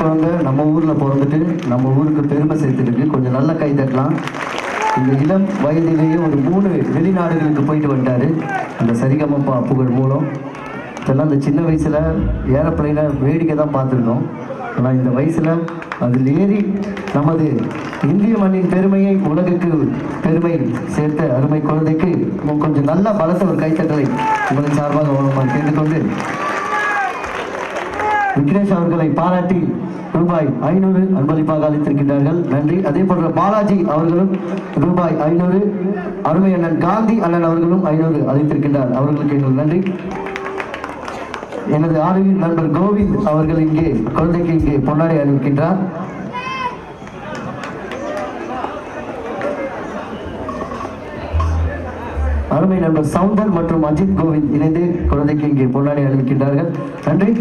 குழந்தை நம்ம ஊரில் பிறந்துட்டு நம்ம ஊருக்கு பெருமை சேர்த்துருக்கு கொஞ்சம் நல்ல கை தட்டலாம். இந்த இளம் வயதிலேயே ஒரு மூணு வெளிநாடுகளுக்கு போயிட்டு வந்துட்டாரு. அந்த சரிகமப்பா புகழ் மூலம். இதெல்லாம் அந்த சின்ன வயசில் ஏரோப்ளைனை வேடிக்கை தான் பார்த்துருந்தோம். ஆனால் இந்த வயசில் அதில் ஏறி நமது இந்திய மண்ணின் பெருமையை உலகுக்கு பெருமை சேர்த்த அருமை குழந்தைக்கு கொஞ்சம் நல்ல பலத்த ஒரு கைத்தட்டலை உங்களின் சார்பாக கேட்டுக்கொண்டு விக்னேஷ் அவர்களை பாராட்டி ரூபாய் ஐநூறு அன்பளிப்பாக அளித்திருக்கின்றார்கள். நன்றி. அதே போன்ற பாலாஜி அவர்களும் ரூபாய் ஐநூறு அருமை அண்ணன் காந்தி அண்ணன் அவர்களும் ஐநூறு அளித்திருக்கின்றார். அவர்களுக்கு எங்கள் நன்றி. எனது ஆளுநர் நண்பர் கோவிந்த் அவர்கள் இங்கே குழந்தைக்கு இங்கே பொன்னாடை அறிவிக்கின்றார் அருமை நண்பர் சவுந்தர் மற்றும் அஜித் கோவிந்த் இணைந்து குழந்தைக்கு இங்கே பொன்னாடை அறிவிக்கின்றார்கள் நன்றி.